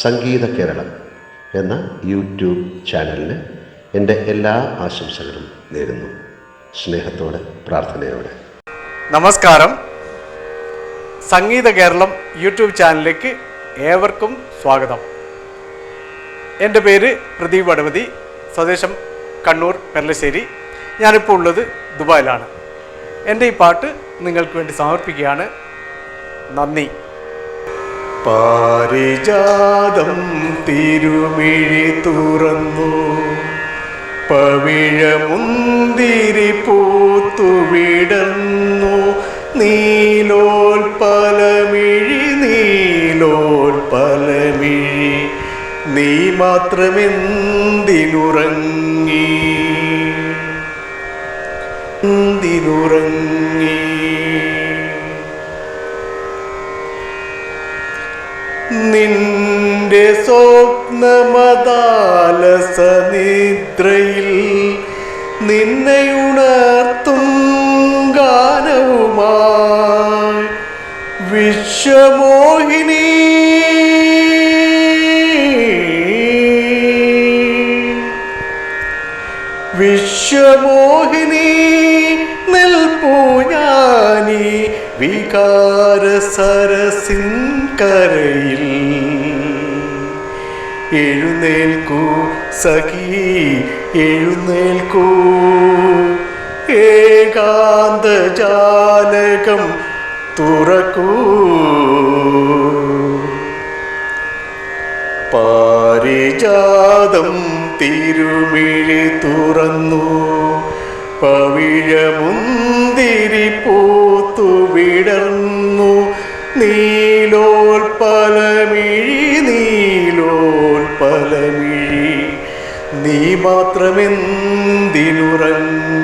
സംഗീത കേരളം എന്ന യൂട്യൂബ് ചാനലിന് എന്റെ എല്ലാ ആശംസകളും നേരുന്നു. സ്നേഹത്തോടെ പ്രാർത്ഥനയോടെ. നമസ്കാരം. സംഗീത കേരളം യൂട്യൂബ് ചാനലിലേക്ക് ഏവർക്കും സ്വാഗതം. എന്റെ പേര് പ്രദീപ് അടവതി സ്വദേശം കണ്ണൂർ പെർലശ്ശേരി ഞാനിപ്പോൾ ഉള്ളത് ദുബായിലാണ്. എന്റെ ഈ പാട്ട് നിങ്ങൾക്ക് വേണ്ടി സമർപ്പിക്കുകയാണ്. നന്ദി. പാരിജാതം തിരുമിഴി തുറന്നു. പവിഴമുന്തിരി പൂത്തു വിടന്നു നീലോൽപലമിഴി നീലോൽപലമിഴി നീ മാത്രമെന്തിനുറങ്ങി? എന്തിനുറങ്ങി? നിന്റെ സ്വപ്നമദാലസ നിദ്രയിൽ നിന്നെയുണർത്തും ഗാനവുമായി. വിശ്വമോഹിനി. വിശ്വമോഹിനി നിൽപ്പൂ ഞാനീ വികാര സരസിൻ കരയിൽ എഴുന്നേൽക്കൂ സഖി എഴുന്നേൽക്കൂ. ഏകാന്ത ജാലകം തുറക്കൂ. പാരിജാതം തിരുമിഴി തുറന്നു പവിഴമുന്തിരി പൂത്തു വിടർന്നു നീലോൽപലമിഴി നീലോൽപലമിഴി നീ മാത്രമെന്തിനുറങ്ങി?